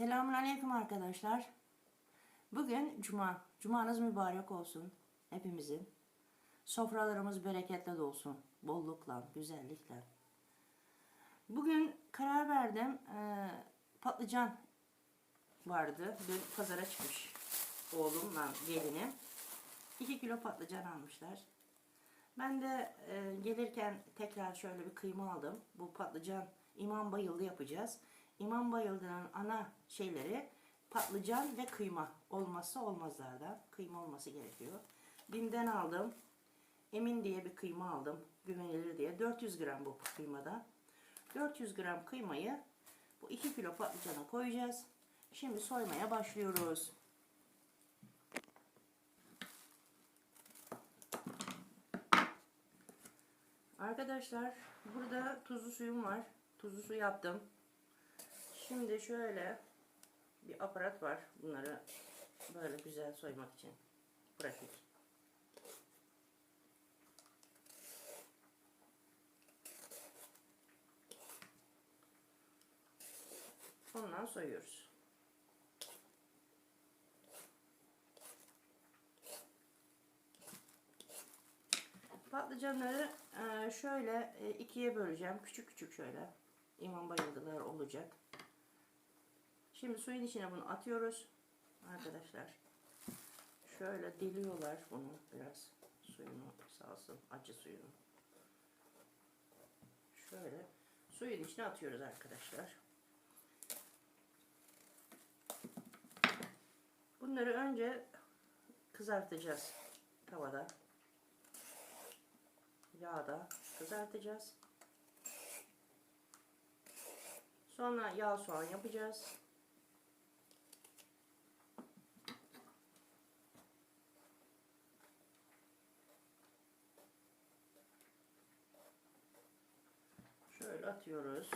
Selamünaleyküm arkadaşlar. Bugün cuma. Cumanız mübarek olsun hepimizin. Sofralarımız bereketle dolsun. Bollukla, güzellikle. Bugün karar verdim. eee, patlıcan vardı. Dün pazara çıkmış oğlumla gelinim. 2 kilo patlıcan almışlar. Ben de e, gelirken tekrar şöyle bir kıyma aldım. Bu patlıcan imam bayıldı yapacağız. İmam bayıldının ana şeyleri patlıcan ve kıyma. Olmazsa olmazlardan. Kıyma olması gerekiyor. Bim'den aldım. Emin diye bir kıyma aldım. Güvenilir diye. 400 gram bu kıymada. 400 gram kıymayı bu 2 kilo patlıcana koyacağız. Şimdi soymaya başlıyoruz. Arkadaşlar burada tuzlu suyum var. Tuzlu su yaptım. Şimdi şöyle bir aparat var. Bunları böyle güzel soymak için. Pratik. Ondan soyuyoruz. Patlıcanları e, şöyle e, ikiye böleceğim. Küçük küçük şöyle. İmam bayıldılar olacak. Şimdi suyun içine bunu atıyoruz. Arkadaşlar. Şöyle diliyorlar bunu biraz. Suyunu salsın. Acı suyunu. Şöyle suyun içine atıyoruz arkadaşlar. Bunları önce kızartacağız tavada yağda kızartacağız. Sonra yağ soğan yapacağız. Şöyle atıyoruz.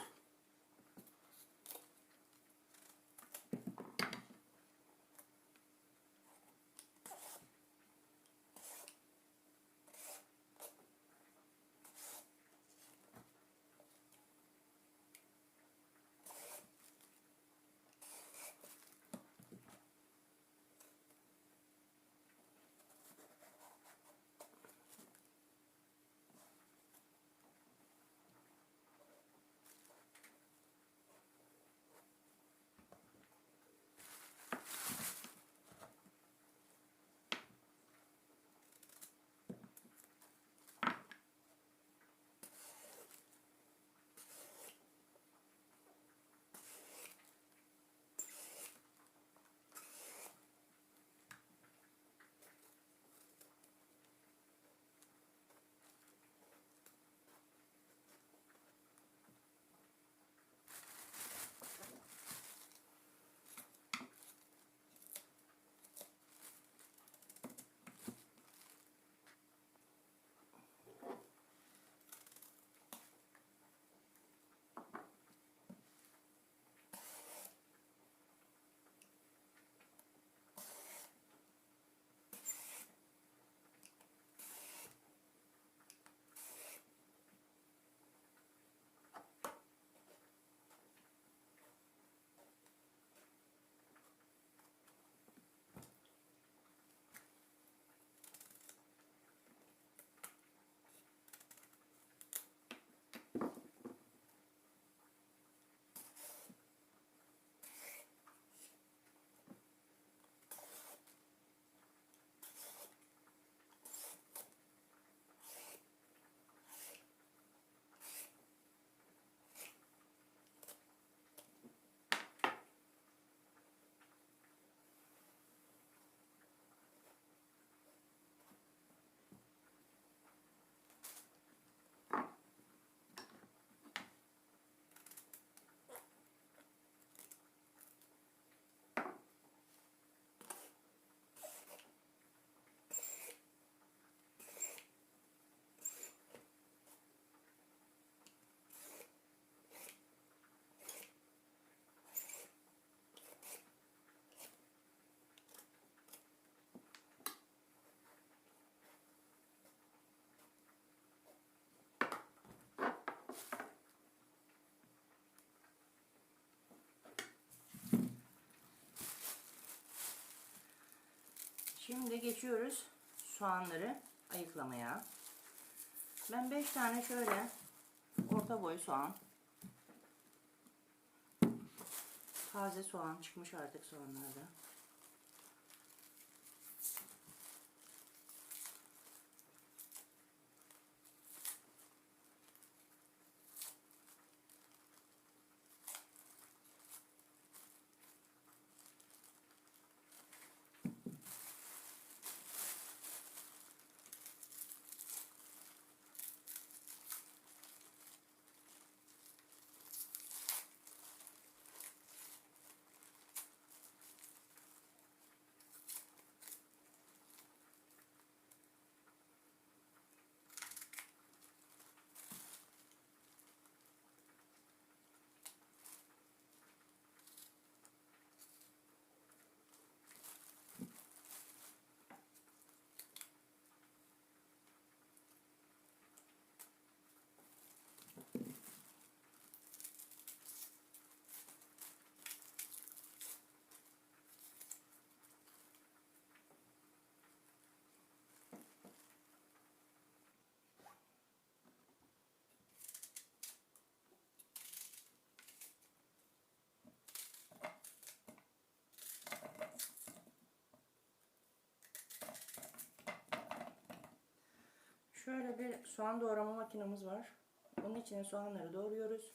Şimdi geçiyoruz soğanları ayıklamaya. Ben 5 tane şöyle orta boy soğan. Taze soğan çıkmış artık soğanlarda. Şöyle bir soğan doğrama makinemiz var. Onun içine soğanları doğruyoruz.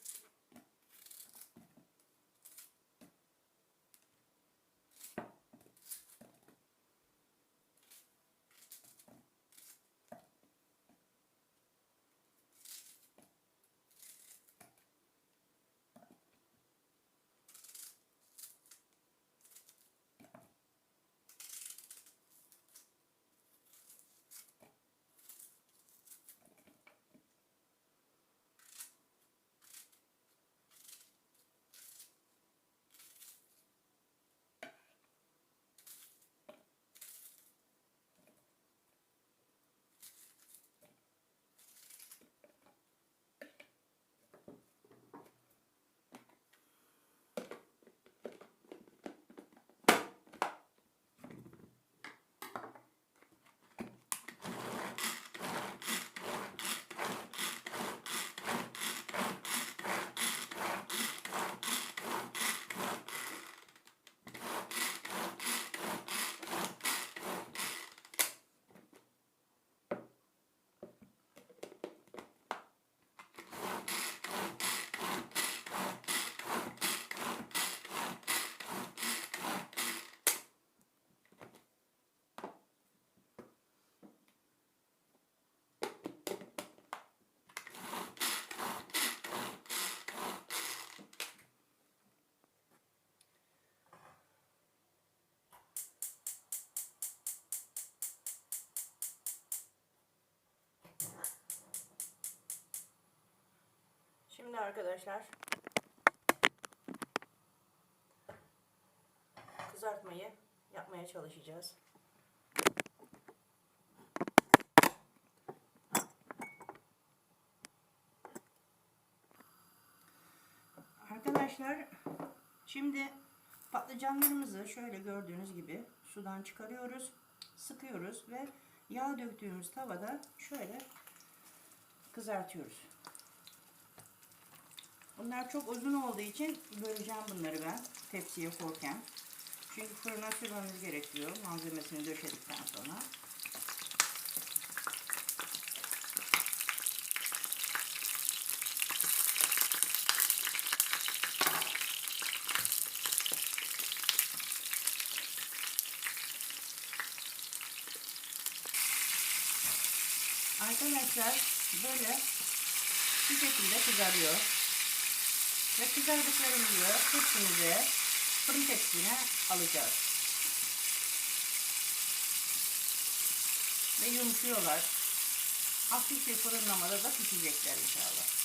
Şimdi arkadaşlar kızartmayı yapmaya çalışacağız. Arkadaşlar şimdi patlıcanlarımızı şöyle gördüğünüz gibi sudan çıkarıyoruz, sıkıyoruz ve yağ döktüğümüz tavada şöyle kızartıyoruz. Bunlar çok uzun olduğu için böleceğim bunları ben tepsiye koyarken. Çünkü fırına sürmemiz gerekiyor malzemesini döşedikten sonra. Arkadaşlar böyle bu şekilde kızarıyor. Ve kızardıklarımızı hepsimizi fırın tepsine alacağız. Ve yumuşuyorlar. Hafif bir fırınlamada da pişecekler inşallah.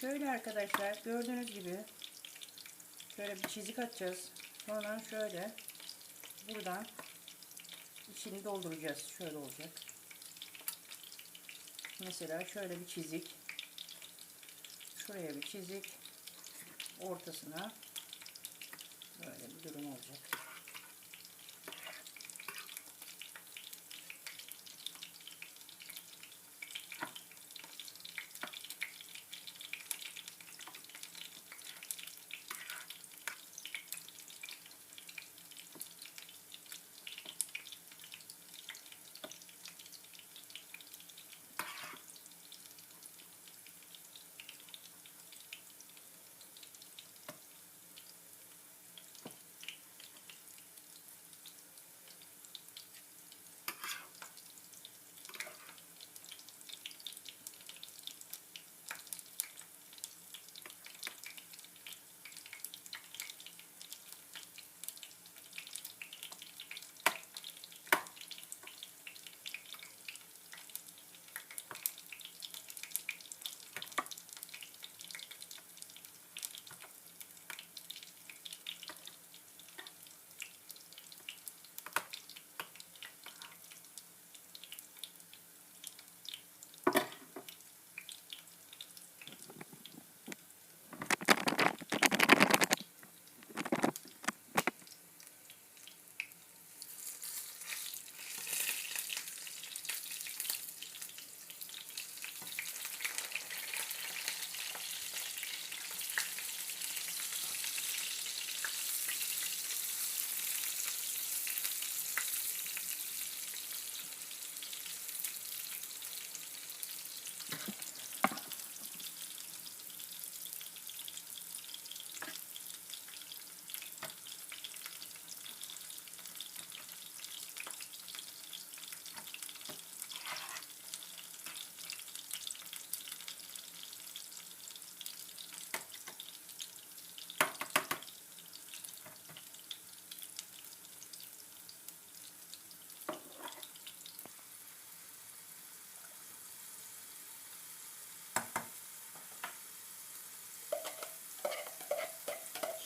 Şöyle arkadaşlar gördüğünüz gibi Şöyle bir çizik atacağız. Sonra şöyle buradan içini dolduracağız. Şöyle olacak. Mesela şöyle bir çizik. Şuraya bir çizik. Ortasına böyle bir durum olacak.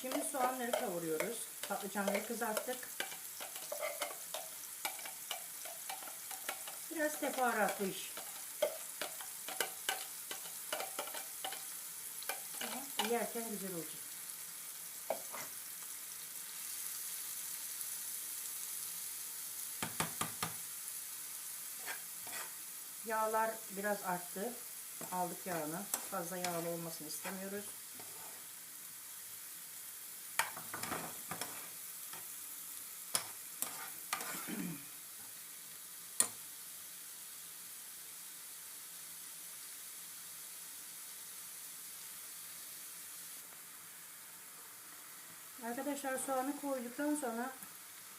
Şimdi soğanları kavuruyoruz. Patlıcanları kızarttık. Biraz teferruatlı iş. Yerken güzel olacak. Yağlar biraz arttı. Aldık yağını. Fazla yağlı olmasını istemiyoruz. Arkadaşlar soğanı koyduktan sonra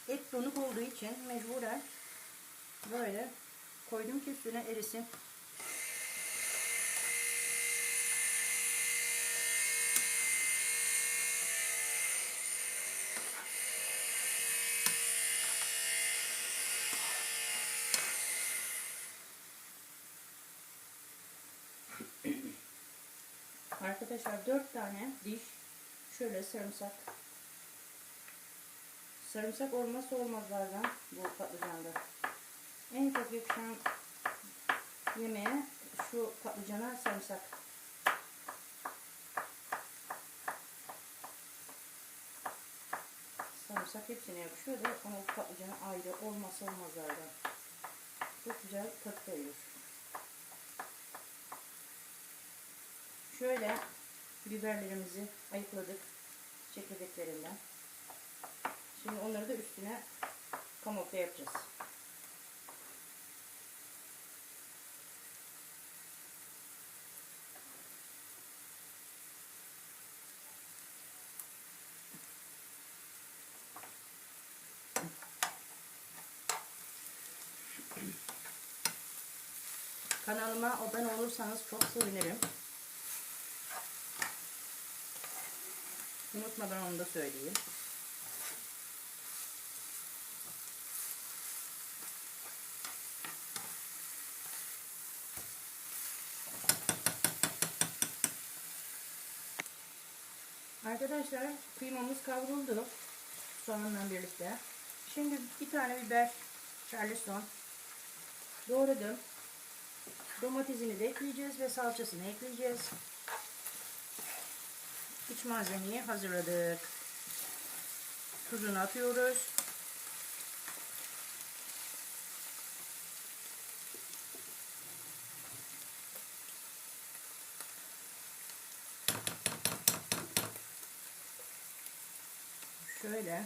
et donuk olduğu için mecburen böyle koydum ki üstüne erisin. Arkadaşlar 4 tane diş şöyle sarımsak sarımsak olmazsa olmazlardan bu patlıcanda. En çok yakışan yemeğe şu patlıcana sarımsak. Sarımsak hepsine yakışıyor da ama bu patlıcana ayrı olmazsa olmazlardan. Çok güzel tat veriyor. Şöyle biberlerimizi ayıkladık çekirdeklerinden. Şimdi onları da üstüne kamotla yapacağız. Kanalıma abone olursanız çok sevinirim. Unutmadan onu da söyleyeyim. Arkadaşlar kıymamız kavruldu soğanla birlikte. Şimdi bir tane biber charleston doğradım. Domatesini de ekleyeceğiz ve salçasını ekleyeceğiz. İç malzemeyi hazırladık. Tuzunu atıyoruz. Şöyle.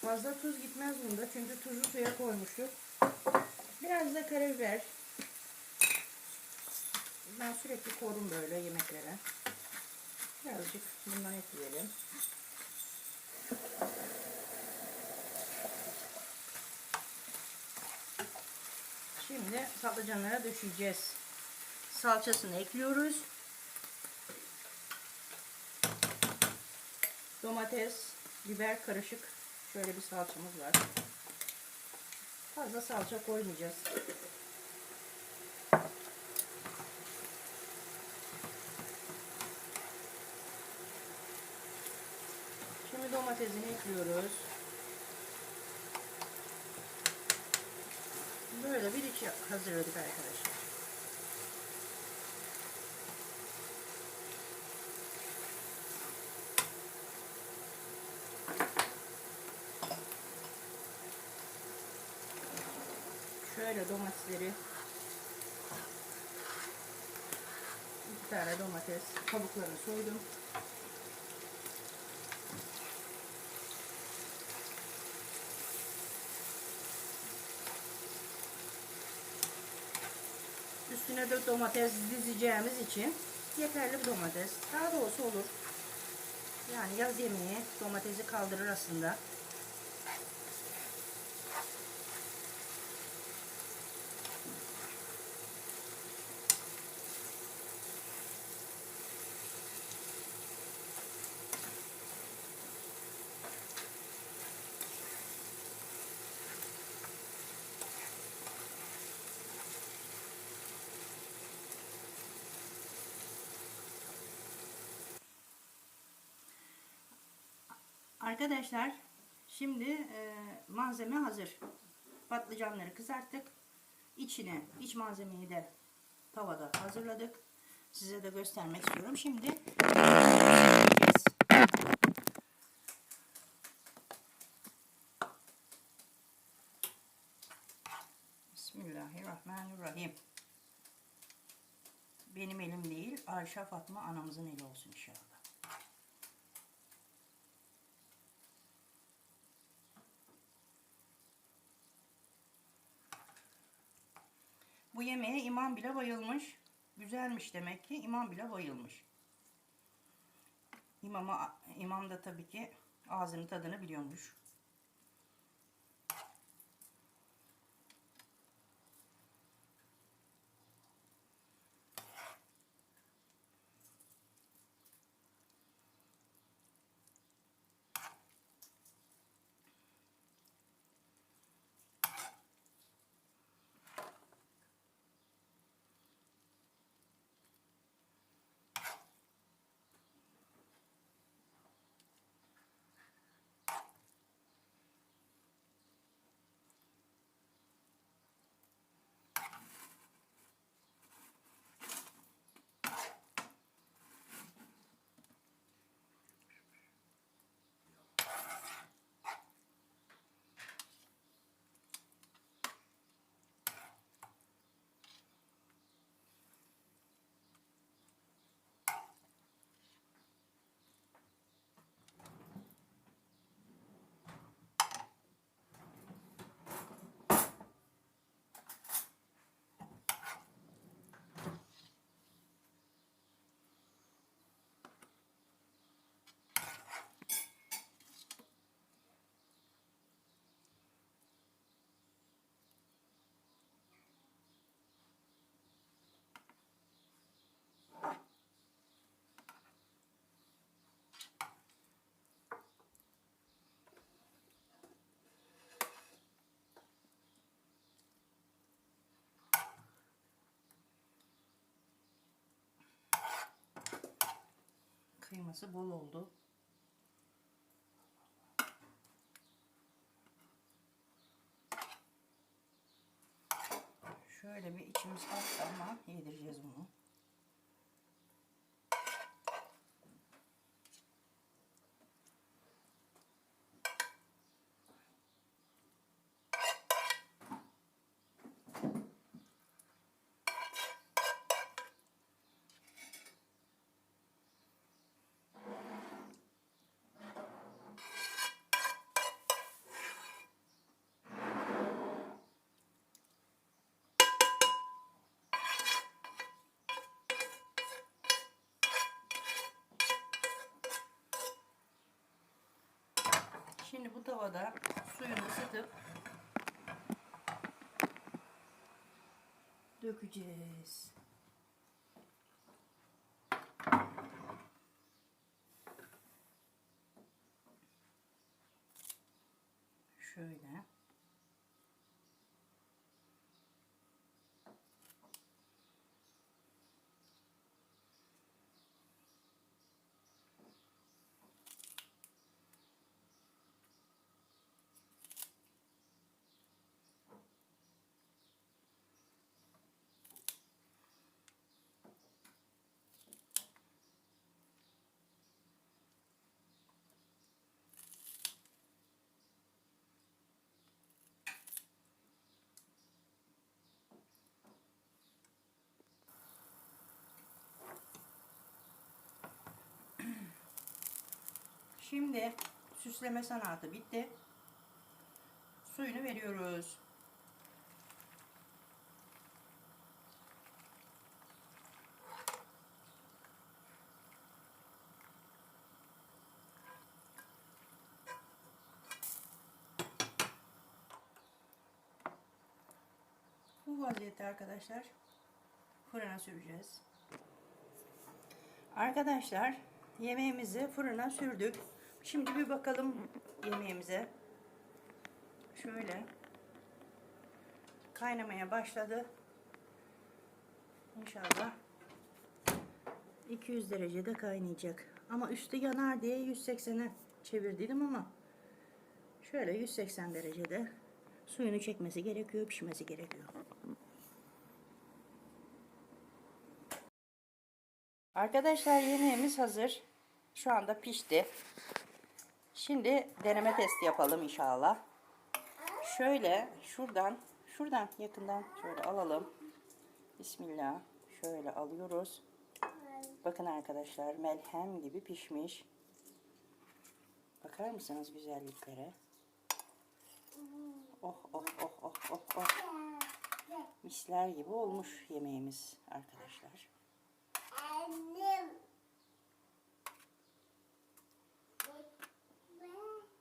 Fazla tuz gitmez bunda çünkü tuzu suya koymuştuk. Biraz da karabiber. Ben sürekli korum böyle yemeklere. Birazcık bundan ekleyelim. Şimdi patlıcanlara döşeyeceğiz. Salçasını ekliyoruz. Domates, biber karışık. Şöyle bir salçamız var. Fazla salça koymayacağız. Şimdi domatesini ekliyoruz. Böyle bir iç hazırladık arkadaşlar. Şöyle domatesleri iki tane domates kabuklarını soydum. Üstüne de domates dizeceğimiz için yeterli bir domates. Daha doğrusu olur. Yani yaz yemeği domatesi kaldırır aslında. Arkadaşlar şimdi e, malzeme hazır. Patlıcanları kızarttık. İçine iç malzemeyi de tavada hazırladık. Size de göstermek istiyorum. Şimdi. Bismillahirrahmanirrahim. Benim elim değil, Ayşe Fatma anamızın eli olsun inşallah. Bu yemeğe imam bile bayılmış. Güzelmiş demek ki imam bile bayılmış. İmama, imam da tabii ki ağzının tadını biliyormuş. Kıyması bol oldu. Şöyle bir içimiz ama yedireceğiz bunu. Şimdi bu tavada suyunu ısıtıp dökeceğiz. Şöyle. Şimdi süsleme sanatı bitti. Suyunu veriyoruz. Bu vaziyette arkadaşlar fırına süreceğiz. Arkadaşlar yemeğimizi fırına sürdük. Şimdi bir bakalım yemeğimize. Şöyle kaynamaya başladı. İnşallah 200 derecede kaynayacak. Ama üstü yanar diye 180'e çevirdiydim ama şöyle 180 derecede suyunu çekmesi gerekiyor, pişmesi gerekiyor. Arkadaşlar yemeğimiz hazır. Şu anda pişti. Şimdi deneme testi yapalım inşallah. Şöyle şuradan, şuradan yakından şöyle alalım. Bismillah. Şöyle alıyoruz. Bakın arkadaşlar melhem gibi pişmiş. Bakar mısınız güzelliklere? Oh oh oh oh oh oh. Misler gibi olmuş yemeğimiz arkadaşlar. Annem.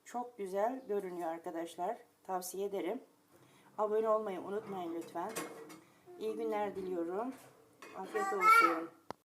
Çok güzel görünüyor arkadaşlar. Tavsiye ederim. Abone olmayı unutmayın lütfen. İyi günler diliyorum. Afiyet olsun.